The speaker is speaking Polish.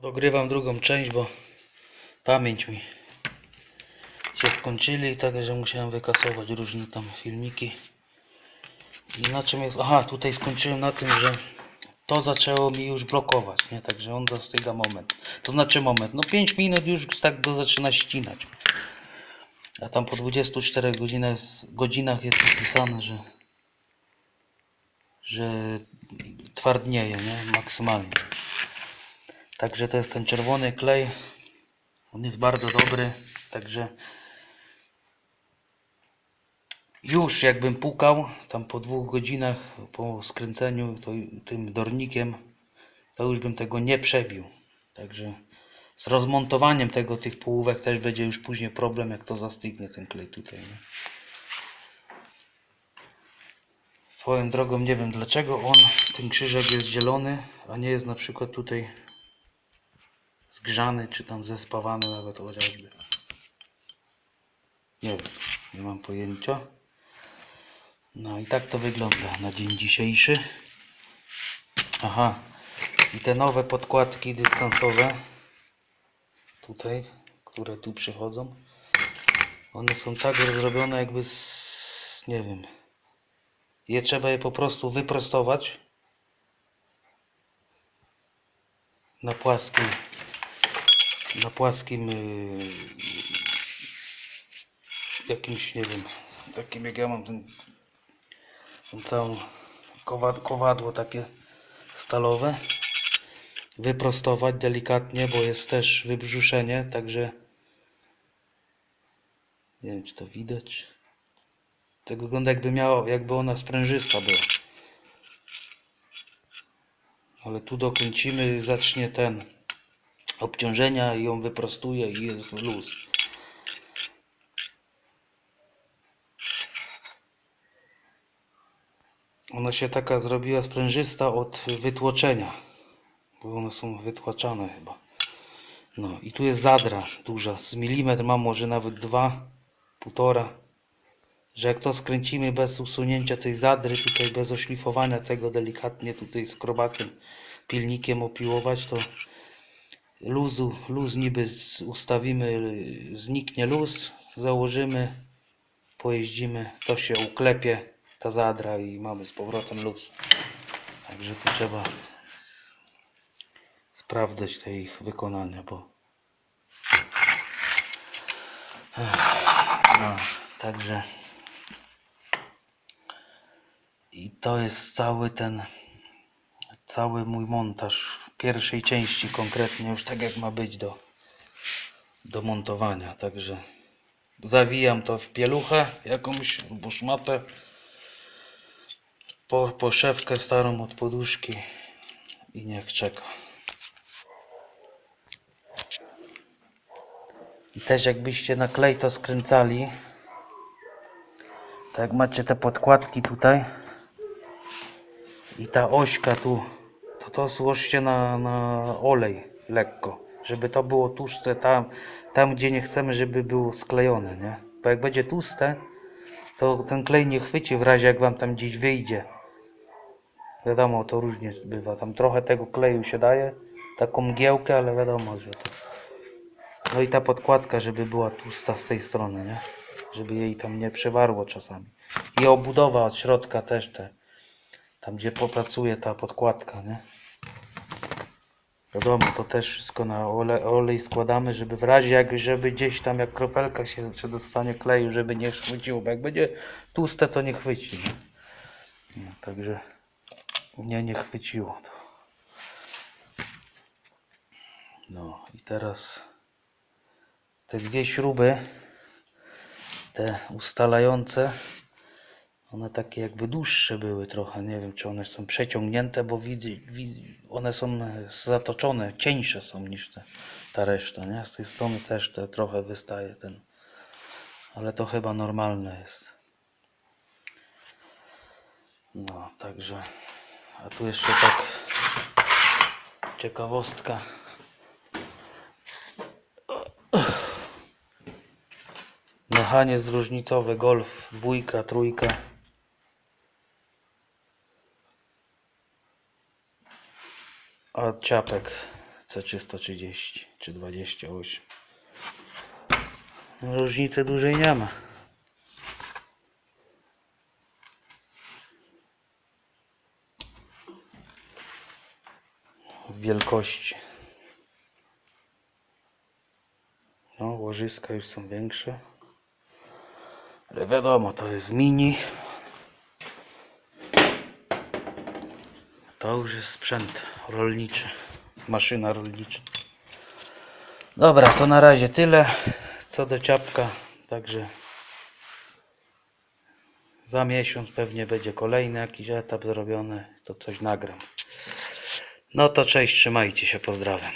Dogrywam drugą część, bo pamięć mi się skończyli, także musiałem wykasować różne tam filmiki. I na czym jest... Aha, tutaj skończyłem na tym, że to zaczęło mi już blokować, nie? Także on zastyga moment. To znaczy moment, no 5 minut już tak go zaczyna ścinać. A tam po 24 godzinach godzinach jest napisane, że że twardnieje, nie? Maksymalnie. Także to jest ten czerwony klej. On jest bardzo dobry. Także już jakbym pukał tam po dwóch godzinach po skręceniu to, tym dornikiem, to już bym tego nie przebił. Także z rozmontowaniem tego tych połówek też będzie już później problem, jak to zastygnie ten klej tutaj. Nie? Swoją drogą nie wiem dlaczego on, ten krzyżek jest zielony, a nie jest na przykład tutaj zgrzany, czy tam zespawany nawet chociażby. Nie wiem, nie mam pojęcia. No i tak to wygląda na dzień dzisiejszy. Aha, i te nowe podkładki dystansowe, tutaj, które tu przychodzą, one są tak zrobione jakby z, nie wiem, je trzeba je po prostu wyprostować na płaskim na płaskim yy, jakimś nie wiem takim jak ja mam ten, tą całą kowad, kowadło takie stalowe wyprostować delikatnie bo jest też wybrzuszenie także nie wiem czy to widać to wygląda jakby miała, jakby ona sprężysta była. Ale tu dokręcimy, zacznie ten obciążenia i ją wyprostuje i jest luz. Ona się taka zrobiła sprężysta od wytłoczenia, bo one są wytłaczane chyba. No i tu jest zadra duża, z milimetr mam może nawet dwa, półtora że jak to skręcimy bez usunięcia tej zadry, tutaj bez oszlifowania tego delikatnie tutaj skrobakiem, pilnikiem opiłować, to luzu, luz niby ustawimy, zniknie luz, założymy, pojeździmy, to się uklepie ta zadra i mamy z powrotem luz. Także to trzeba sprawdzać te ich wykonania, bo no, także i to jest cały ten cały mój montaż pierwszej części konkretnie już tak jak ma być do do montowania także zawijam to w pieluchę jakąś albo szmatę po poszewkę starą od poduszki i niech czeka. I też jakbyście na klej to skręcali tak jak macie te podkładki tutaj i ta ośka tu, to złożcie na, na olej lekko, żeby to było tłuste tam, tam gdzie nie chcemy, żeby było sklejone, nie? Bo jak będzie tłuste, to ten klej nie chwyci w razie jak wam tam gdzieś wyjdzie. Wiadomo, to różnie bywa. Tam trochę tego kleju się daje, taką mgiełkę, ale wiadomo, że to... No i ta podkładka, żeby była tłusta z tej strony, nie? Żeby jej tam nie przewarło czasami. I obudowa od środka też te tam gdzie popracuje ta podkładka, nie? Wiadomo, to też wszystko na ole, olej składamy, żeby w razie jak, żeby gdzieś tam jak kropelka się przedostanie kleju, żeby nie chwyciło, bo jak będzie tłuste, to nie chwyci? No, także nie, nie chwyciło to. No i teraz te dwie śruby, te ustalające, one takie jakby dłuższe były trochę. Nie wiem, czy one są przeciągnięte, bo widzę, widzę one są zatoczone, cieńsze są niż te, ta reszta. Nie? Z tej strony też te trochę wystaje ten. Ale to chyba normalne jest. No, także. A tu jeszcze tak ciekawostka. Mechaniec zróżnicowy Golf dwójka, trójka. A ciapek C330 czy 28. No, Różnicy dużej nie ma. Wielkości. No, łożyska już są większe. Ale wiadomo, to jest mini. To już jest sprzęt rolniczy. Maszyna rolnicza. Dobra, to na razie tyle. Co do ciapka, także za miesiąc pewnie będzie kolejny jakiś etap zrobiony, to coś nagram. No to cześć, trzymajcie się, pozdrawiam.